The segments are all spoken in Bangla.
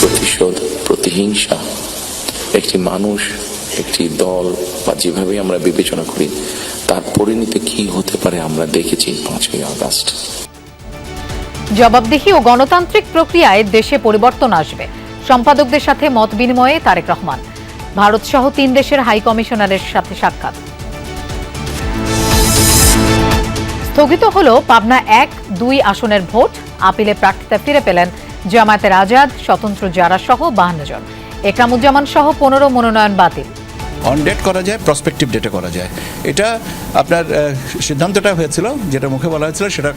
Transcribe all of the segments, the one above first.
প্রতিশোধ, প্রতিহিংসা। একটি মানুষ, একটি দল, বা যেভাবে আমরা বিবেচনা করি, তার পরিণতি কি হতে পারে আমরা দেখেছি পাঁচই আগস্ট। জবাবদিহি ও গণতান্ত্রিক প্রক্রিয়ায় দেশে পরিবর্তন আসবে। সম্পাদকদের সাথে মত বিনিময়ে তারেক রহমান। ভারত সহ তিন দেশের হাই কমিশনারের সাথে সাক্ষাৎ। স্থগিত হল পাবনা এক, দুই আসনের ভোট, আপিলে প্রার্থিতা ফিরে পেলেন জামায়াতের আজাদ স্বতন্ত্র জারা সহ বাহান্ন জন। একরামুজ্জামান সহ পনেরো মনোনয়ন বাতিল। অন ডেট করা যায় প্রসপেক্টিভ ডেটে করা যায়। এটা আপনার সিদ্ধান্তটা হয়েছিল যেটা মুখে বলা হয়েছিল সেটা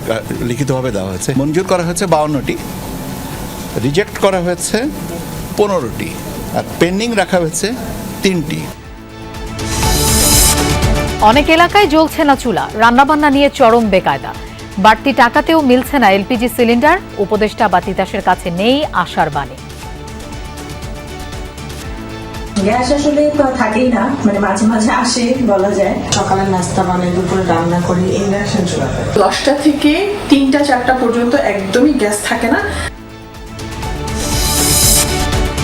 লিখিতভাবে দেওয়া হয়েছে। মঞ্জুর করা হয়েছে বাউন্নটি রিজেক্ট করা হয়েছে পনেরোটি আর পেন্ডিং রাখা হয়েছে তিনটি। অনেক এলাকায় জ্বলছে না চুলা রান্নাবান্না নিয়ে চরম বেকায়দা। বাড়তি টাকাতেও মিলছে না এলপিজি সিলিন্ডার। উপদেষ্টা বা তিতাসের কাছে নেই আশার বাণী। গ্যাস আসলে তো থাকেই না মানে মাঝে মাঝে আসে বলা যায়। সকালে নাস্তা বানাই দুপুরে রান্না করি ইন্ডাকশন চুলাতে দশটা থেকে তিনটা চারটা পর্যন্ত একদমই গ্যাস থাকে না।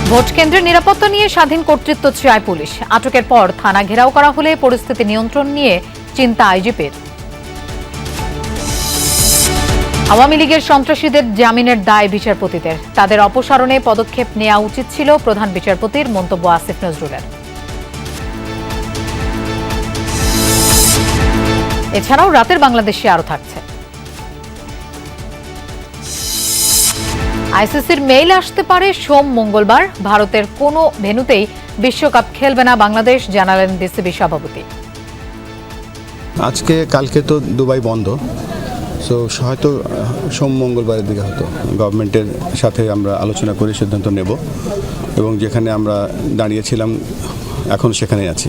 ভোট কেন্দ্রের নিরাপত্তা নিয়ে স্বাধীন কর্তৃত্ব চায় পুলিশ। আটকের পর থানা ঘেরাও করা হলে পরিস্থিতি নিয়ন্ত্রণ নিয়ে চিন্তা আইজিপির। আওয়ামী লীগের সন্ত্রাসীদের জামিনের দায় বিচারপতিদের। তাদের অপসারণে পদক্ষেপ নেওয়া উচিত ছিল প্রধান বিচারপতির মন্তব্য আসিফ নজরুলের। এছাড়াও রাতের বাংলাদেশে আরও থাকছে। আইসিসির মেইল আসতে পারে সোম মঙ্গলবার। ভারতের কোনো ভেন্যুতেই বিশ্বকাপ খেলবে না বাংলাদেশ, জানালেন বিসিবি সভাপতি। আজকে, কালকে তো দুবাই বন্ধ। সো হয়তো সোম মঙ্গলবারের দিকে হয়তো গভর্নমেন্টের সাথে আমরা আলোচনা করে সিদ্ধান্ত নেব এবং যেখানে আমরা দাঁড়িয়েছিলাম, এখন সেখানে আছি।